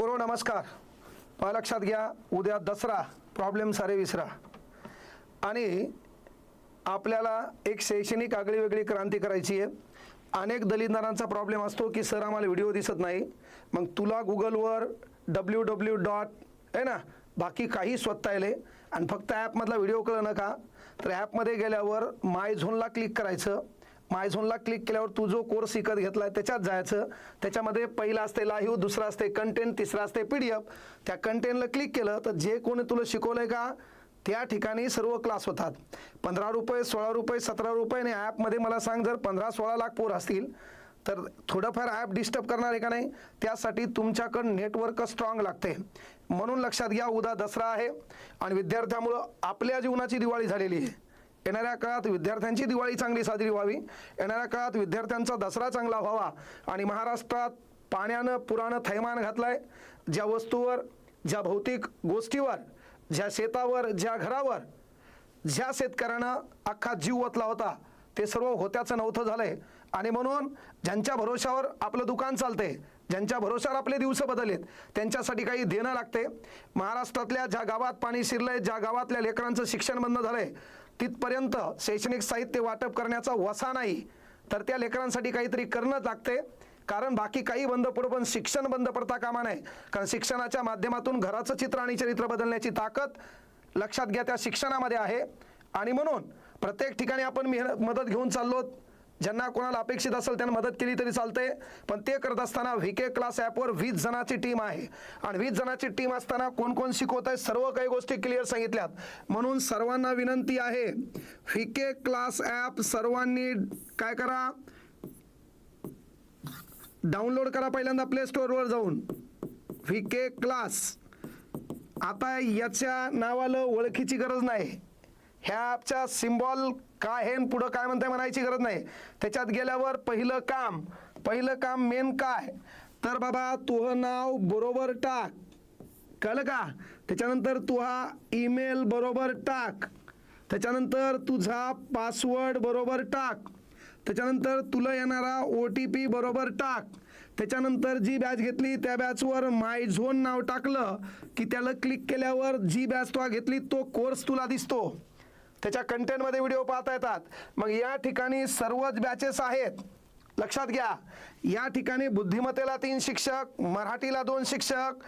पूर्व नमस्कार. पहा लक्षात घ्या उद्या दसरा प्रॉब्लेम सारे विसरा. आणि आपल्याला एक शैक्षणिक आगळी वेगळी क्रांती करायची आहे. अनेक दलितदारांचा प्रॉब्लेम असतो की सर आम्हाला व्हिडिओ दिसत नाही. मग तुला गुगलवर डब्ल्यू डब्ल्यू डॉट आहे ना बाकी काही स्वतः येले आणि फक्त ॲपमधला व्हिडिओ कळलं नका तर ॲपमध्ये गेल्यावर माय झोनला क्लिक करायचं. मायझोनला क्लिक केल्यावर तू जो कोर्स शिकत घेतला आहे त्याच्यात जायचं. त्याच्यामध्ये पहिला असते लाईव्ह दुसरा असते कंटेंट तिसरा असते पी डी एफ. त्या कंटेंटला क्लिक केलं तर जे कोणी तुला शिकवलं आहे का त्या ठिकाणी सर्व क्लास होतात. पंधरा रुपये सोळा रुपये सतरा रुपये आणि ॲपमध्ये मला सांग जर पंधरा सोळा लाख पोर असतील तर थोडंफार ॲप डिस्टर्ब करणार आहे का नाही? त्यासाठी तुमच्याकडं नेटवर्क स्ट्रॉंग लागते. म्हणून लक्षात घ्या उद्या दसरा आहे आणि विद्यार्थ्यामुळं आपल्या जीवनाची दिवाळी झालेली आहे. येणाऱ्या काळात विद्यार्थ्यांची दिवाळी चांगली साजरी व्हावी. येणाऱ्या काळात विद्यार्थ्यांचा दसरा चांगला व्हावा. आणि महाराष्ट्रात पाण्यानं पुरानं थैमान घातलाय. ज्या वस्तूवर ज्या भौतिक गोष्टीवर ज्या शेतावर ज्या घरावर ज्या शेतकऱ्यानं अख्खा जीव ओतला होता ते सर्व होत्याचं नव्हतं झालंय. आणि म्हणून ज्यांच्या भरोशावर आपलं दुकान चालते ज्यांच्या भरोशावर आपले दिवस बदललेत त्यांच्यासाठी काही देणं लागते महाराष्ट्रातल्या ज्या गावात पाणी शिरलंय ज्या गावातल्या लेकरांचं शिक्षण बंद झालंय तिथपर्यंत शैक्षणिक साहित्य वाटप करण्याचा वसा नाही. तर त्या लेकरांसाठी काहीतरी करणंच लागते कारण बाकी काही बंद पडू पण शिक्षण बंद पडता कामा नये. कारण शिक्षणाच्या माध्यमातून घराचं चित्र आणि चरित्र बदलण्याची ताकद लक्षात घ्या त्या शिक्षणामध्ये आहे. आणि म्हणून प्रत्येक ठिकाणी आपण मेहनत मदत घेऊन चाललो ज्यांना कोणाला अपेक्षित असेल त्यांना मदत केली तरी चालते पण ते करत असताना व्ही के क्लास ॲपवर वीस जणांची टीम आहे. आणि वीस जणांची टीम असताना कोण कोण शिकवत आहे सर्व काही गोष्टी क्लिअर सांगितल्यात. म्हणून सर्वांना विनंती आहे व्ही के क्लास ॲप सर्वांनी काय करा? डाउनलोड करा पहिल्यांदा प्ले स्टोअरवर जाऊन. V K class. आता याच्या नावाला ओळखीची गरज नाही. ह्या ॲपच्या सिम्बॉल काय हे पुढं काय म्हणताय म्हणायची गरज नाही. त्याच्यात गेल्यावर पहिलं काम पहिलं काम मेन काय? तर बाबा तुझं नाव बरोबर टाक. कळलं का? त्याच्यानंतर तू हा ईमेल बरोबर टाक. त्याच्यानंतर तुझा पासवर्ड बरोबर टाक. त्याच्यानंतर तुला येणारा ओ टी पी बरोबर टाक. त्याच्यानंतर जी बॅच घेतली त्या बॅचवर माय झोन नाव टाकलं की त्याला क्लिक केल्यावर जी बॅच तू घेतली तो कोर्स तुला दिसतो. त्याच्या कंटेंटमध्ये व्हिडिओ पाहता येतात. मग या ठिकाणी सर्वच बॅचेस आहेत. लक्षात घ्या. या ठिकाणी बुद्धिमत्तेला तीन शिक्षक मराठीला दोन शिक्षक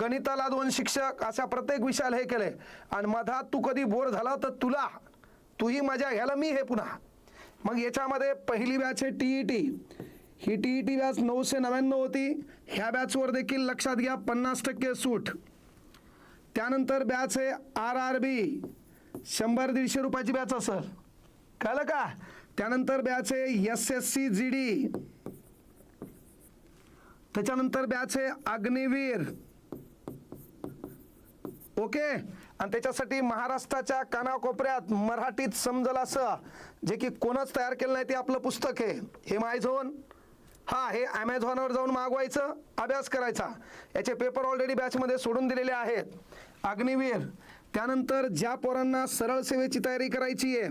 गणिताला दोन शिक्षक अशा प्रत्येक विषयाला हे केले आणि मधात तू कधी बोर झाला तर तुला तूही मजा घ्यायला मी हे पुन्हा. मग याच्यामध्ये पहिली बॅच आहे टी ई टी ही टी ई टी बॅच नऊशे नव्याण्णव होती. ह्या बॅचवर देखील लक्षात घ्या पन्नास टक्के सूट. त्यानंतर बॅच आहे आर आर बी शंभर दीडशे रुपयाची बॅच असेल. कळलं का? त्यानंतर बॅच आहे S S C G D त्याच्यानंतर बॅच आहे अग्निवीर. ओके? आणि त्याच्यासाठी महाराष्ट्राच्या कानाकोपऱ्यात मराठीत समजलं असं जे की कोणच तयार केलं नाही ते आपलं पुस्तक आहे. हे मायझोन हा हे ॲमेझॉनवर जाऊन मागवायचं अभ्यास करायचा. याचे पेपर ऑलरेडी बॅचमध्ये सोडून दिलेले आहेत. अग्निवीर. त्यानंतर ज्या पोरांना सरळ सेवेची तयारी करायची आहे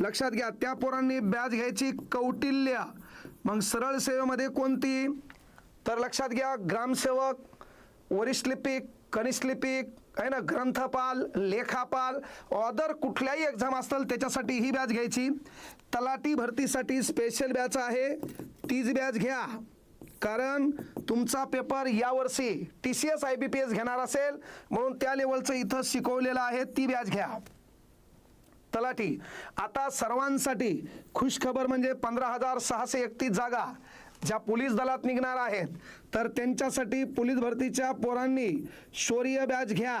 लक्षात घ्या त्या पोरांनी बॅच घ्यायची कौटिल्य. मग सरळ सेवेमध्ये कोणती? तर लक्षात घ्या ग्रामसेवक वरिष्ठ लिपिक कनिष्ठ लिपिक आहे ना ग्रंथपाल लेखापाल ऑदर कुठल्याही एक्झाम असतील त्याच्यासाठी ही बॅच घ्यायची. तलाटी भरतीसाठी स्पेशल बॅच आहे तीच बॅच घ्या. कारण तुमचा पेपर यावर्षी T C S I B P S घेणार असेल. म्हणून त्या लेवलचं इथं शिकवलेलं आहे ती व्याज घ्या. तलाठी. आता सर्वांसाठी खुश खबर म्हणजे पंधरा हजार सहाशे एकतीस जागा ज्या पोलीस दलात निघणार आहेत. तर त्यांच्यासाठी पोलीस भरतीच्या पोरांनी शौर्य बॅच घ्या.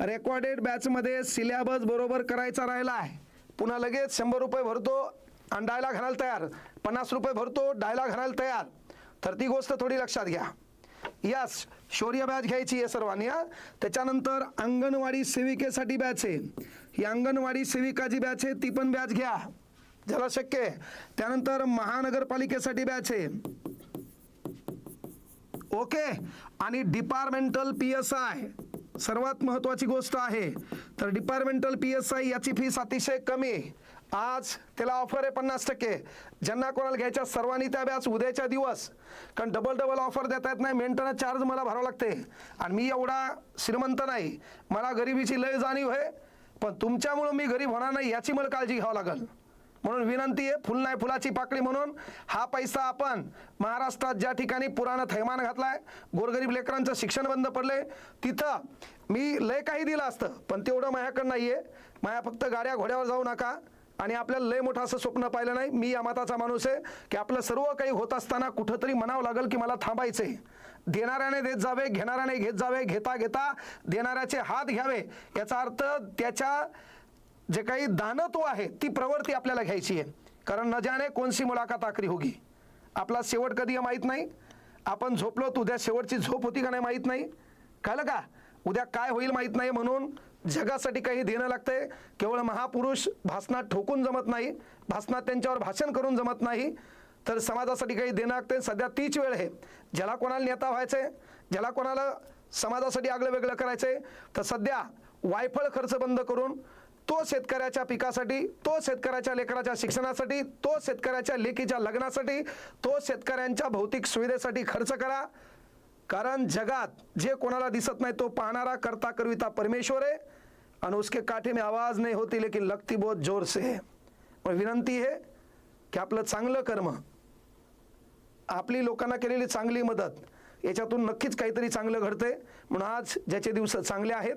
रेकॉर्डेड बॅचमध्ये सिलेबस बरोबर करायचा राहिला आहे पुन्हा लगेच शंभर रुपये भरतो आणि डायला घालायला तयार. पन्नास रुपये भरतो डायला घालायला तयार. तर ती गोष्ट थोडी लक्षात घ्या. यस शौर्य बॅच घ्यायची आहे सर्वांनी हा. त्याच्यानंतर अंगणवाडी सेविकेसाठी बॅच आहे. ही अंगणवाडी सेविका जी बॅच आहे ती पण बॅच घ्या. ज्याला शक्य आहे. त्यानंतर महानगरपालिकेसाठी बॅच आहे. ओके आणि डिपार्टमेंटल पी एस आय सर्वात महत्वाची गोष्ट आहे. तर डिपार्टमेंटल पी एस आय याची फीस अतिशय कमी आहे. आज त्याला ऑफर आहे पन्नास टक्के. ज्यांना कोणाला घ्यायच्या सर्वांनी त्या व्याज उद्याच्या दिवस. कारण डबल डबल ऑफर देता येत नाही मेंटेनन्स चार्ज मला भरावं लागते. आणि मी एवढा श्रीमंत नाही. मला गरिबीची लय जाणीव आहे. पण तुमच्यामुळं मी गरीब होणार नाही याची मला काळजी घ्यावं लागेल. म्हणून विनंती आहे फुल नाही फुलाची पाकळी म्हणून हा पैसा आपण महाराष्ट्रात ज्या ठिकाणी पुराणं थैमान घातलाय गोरगरीब लेकरांचं शिक्षण बंद पडले तिथं मी लय काही दिलं असतं. पण तेवढं माझ्याकडं नाही आहे माझ्या फक्त गाड्या घोड्यावर जाऊ नका. आणि आपल्याला लय मोठं असं स्वप्न पाहिलं नाही. मी या मताचा माणूस आहे की आपलं सर्व काही होत असताना कुठंतरी म्हणावं लागेल की मला थांबायचं आहे देणाऱ्याने देत जावे घेणाऱ्याने घेत जावे घेता घेता देणाऱ्याचे हात घ्यावे. याचा अर्थ त्याच्या जे काही दानत्व आहे ती प्रवृत्ती आपल्याला घ्यायची आहे. कारण न जाणे कोणसी मुलाखत आखरी होगी? आपला शेवट कधी आहे माहीत नाही. आपण झोपलो तर उद्या शेवटची झोप होती का नाही माहीत नाही. कळलं का? उद्या काय होईल माहीत नाही म्हणून जगासाठी काही देणं लागतंय. केवळ महापुरुष भाषणात ठोकून जमत नाही भाषणात त्यांच्यावर भाषण करून जमत नाही तर समाजासाठी काही देणं लागते सध्या तीच वेळ आहे. ज्याला कोणाला नेता व्हायचंय ज्याला कोणाला समाजासाठी आगळं वेगळं करायचंय तर सध्या वायफळ खर्च बंद करून तो शेतकऱ्याच्या पिकासाठी तो शेतकऱ्याच्या लेकराच्या शिक्षणासाठी तो शेतकऱ्याच्या लेकीच्या लग्नासाठी तो शेतकऱ्यांच्या भौतिक सुविधेसाठी खर्च करा. कारण जगात जे कोणाला दिसत नाही तो पाहणारा करता करविता परमेश्वर आहे. और उसके काठे में आवाज नहीं होती लेकिन लगती बहुत जोर से है। और विनंती आहे की आपलं चांगलं कर्म आपली लोकांना केलेली चांगली मदत याच्यातून नक्कीच काहीतरी चांगलं घडते म्हणून आज ज्याचे दिवस चांगले आहेत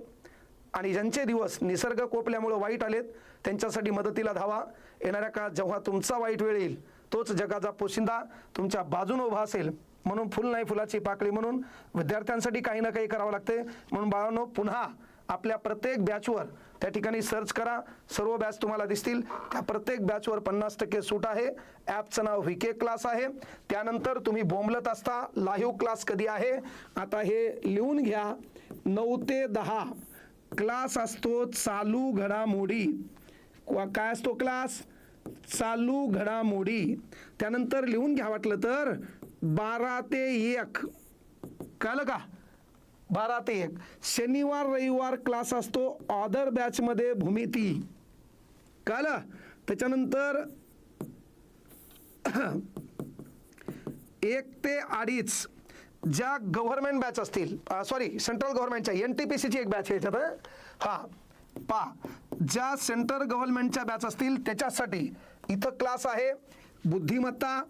आणि ज्यांचे दिवस निसर्ग कोपल्यामुळं वाईट आलेत त्यांच्यासाठी मदतीला धावा. येणाऱ्या काळात जेव्हा तुमचा वाईट वेळ येईल तोच जगाचा पोशिंदा तुमच्या बाजून उभा असेल. म्हणून फुल नाही फुलाची पाकळी म्हणून विद्यार्थ्यांसाठी काही ना काही करावं लागते म्हणून बाळांनो पुन्हा आपल्या प्रत्येक बॅचवर त्या ठिकाणी सर्च करा. सर्व बॅच तुम्हाला दिसतील. त्या प्रत्येक बॅचवर पन्नास टक्के सूट आहे. ॲपचं नाव व्हीके क्लास आहे. त्यानंतर तुम्ही बोंबलत असता. लाईव्ह क्लास कधी आहे? आता हे लिहून घ्या. नऊ ते दहा. क्लास असतो चालू घडामोडी. काय असतो क्लास चालू घडामोडी. त्यानंतर लिहून घ्या वाटलं तर बारा ते एक. कळलं का? बारा ते एक. शनिवार रविवार क्लास असतो. ऑदर बॅचमध्ये भूमिती कळलं? त्याच्यानंतर एक ते अडीच ज्या गव्हर्नमेंट बॅच असतील सॉरी सेंट्रल गव्हर्नमेंटच्या एन टी पी सीची एक बॅच आहे याच्यात हां पा. ज्या सेंट्रल गव्हर्नमेंटच्या बॅच असतील त्याच्यासाठी इथं क्लास आहे बुद्धिमत्ता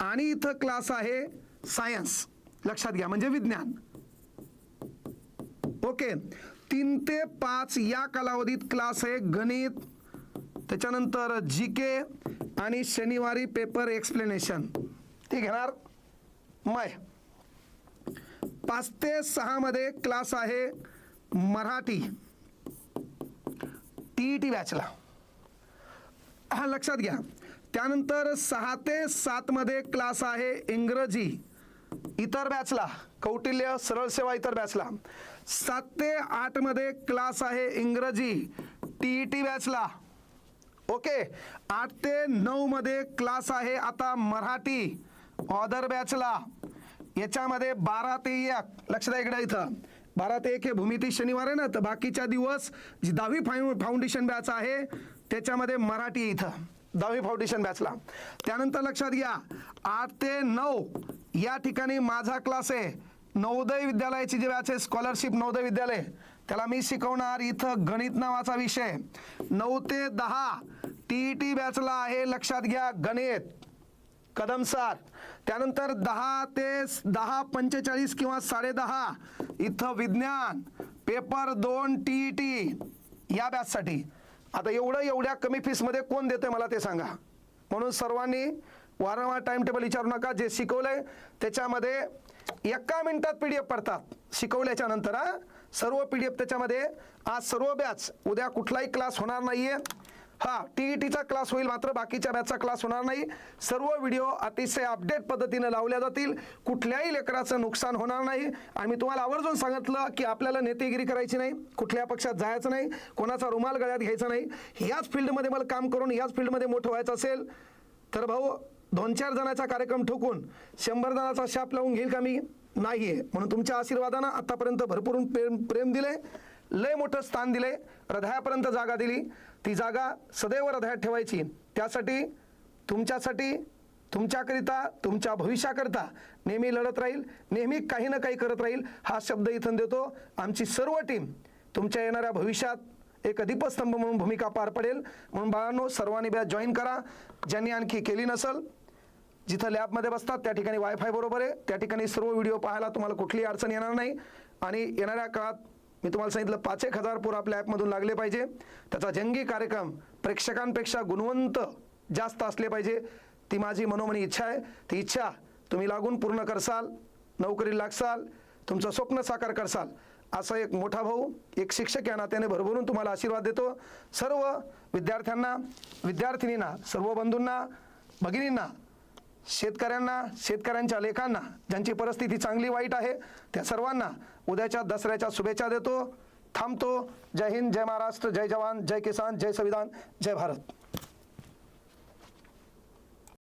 आणि इथं क्लास आहे सायन्स लक्षात घ्या म्हणजे विज्ञान. ओके तीन ते पाच या कालावधीत क्लास आहे गणित त्याच्यानंतर जी के आणि शनिवारी पेपर एक्सप्लेनेशन ते घेणार माय. पाच ते सहामध्ये क्लास आहे मराठी. टी ई टी बॅचला हा लक्षात घ्या. त्यानंतर सहा ते सातमध्ये क्लास आहे इंग्रजी. इतर बॅचला कौटिल्य सरळ सेवा इतर बॅचला. सात ते आठमध्ये क्लास आहे इंग्रजी टी ई टी बॅचला. ओके आठ ते नऊमध्ये क्लास आहे आता मराठी ऑदर बॅचला. याच्यामध्ये बारा ते एक लक्ष द्या इकडे इथं. बारा ते एक हे भूमिती शनिवार आहे ना तर बाकीच्या दिवस जी दहावी फाउ फाउंडेशन बॅच आहे त्याच्यामध्ये मराठी इथं दहावी फाउंडेशन बॅचला. त्यानंतर लक्षात घ्या आठ ते नऊ या ठिकाणी माझा क्लास आहे. नवोदय विद्यालयाची जी बॅच आहे स्कॉलरशिप नवोदय विद्यालय त्याला मी शिकवणार इथं गणित नावाचा विषय. नऊ ते दहा टी ई टी बॅचला आहे लक्षात घ्या गणित. कदम सात. त्यानंतर दहा ते दहा पंचेचाळीस किंवा साडेदहा इथं विज्ञान पेपर दोन टी ई टी या बॅचसाठी आता एवढं एवढ्या कमी फीसमध्ये कोण देते मला ते सांगा. म्हणून सर्वांनी वारंवार टाइम टेबल विचारू नका. जे शिकवलंय त्याच्यामध्ये एका मिनिटात पी डी एफ पडतात. शिकवल्याच्या नंतर सर्व पी डी एफ त्याच्यामध्ये आज सर्व बॅच उद्या कुठलाही क्लास होणार नाहीये. हा टी ई टीचा क्लास होईल मात्र बाकीच्या बॅचचा क्लास होणार नाही. सर्व व्हिडिओ अतिशय अपडेट पद्धतीने लावल्या जातील. कुठल्याही लेकराचं नुकसान होणार नाही. आणि मी तुम्हाला आवर्जून सांगितलं की आपल्याला नेतेगिरी करायची नाही. कुठल्या पक्षात जायचं नाही. कोणाचा रुमाल गळ्यात घ्यायचा नाही. याच फील्डमध्ये मला काम करून याच फील्डमध्ये मोठं व्हायचं असेल. तर भाऊ दोन चार जणाचा कार्यक्रम ठोकून शंभर जणाचा शाप लावून घेईल का मी? नाही आहे म्हणून तुमच्या आशीर्वादानं आतापर्यंत भरपूर प्रेम प्रेम दिले लय मोठं स्थान दिले हृदयापर्यंत जागा दिली. ती जागा सदैव हृदयात ठेवायची. त्यासाठी तुमच्यासाठी तुमच्याकरिता तुमच्या भविष्याकरिता नेहमी लढत राहील. नेहमी काही ना काही करत राहील. हा शब्द इथून देतो. आमची सर्व टीम तुमच्या येणाऱ्या भविष्यात एक दीपस्तंभ म्हणून भूमिका पार पडेल. म्हणून बाळांनो सर्वांनी बॅच जॉईन करा. ज्यांनी आणखी केली नसेल जिथं लॅबमध्ये बसतात त्या ठिकाणी वायफाय बरोबर आहे. त्या ठिकाणी सर्व व्हिडिओ पाहायला तुम्हाला कुठलीही अडचण येणार नाही. आणि येणाऱ्या काळात मी तुम्हाला सांगितलं पाच एक हजार पोर आपल्या ॲपमधून लागले पाहिजे. त्याचा जंगी कार्यक्रम प्रेक्षकांपेक्षा गुणवंत जास्त असले पाहिजे. ती माझी मनोमनी इच्छा आहे. ती इच्छा तुम्ही लागून पूर्ण करसाल नोकरी लागसाल तुमचं स्वप्न साकार करसाल. असा एक मोठा भाऊ एक शिक्षक या नात्याने भरभरून तुम्हाला आशीर्वाद देतो. सर्व विद्यार्थ्यांना विद्यार्थिनींना सर्व बंधूंना भगिनींना शेतकऱ्यांना शेतकऱ्यांच्या लेखांना ज्यांची परिस्थिती चांगली वाईट आहे त्या सर्वांना उद्याच्या दसऱ्याच्या शुभेच्छा देतो. थांबतो. जय हिंद जय महाराष्ट्र जय जवान जय किसान जय संविधान जय भारत.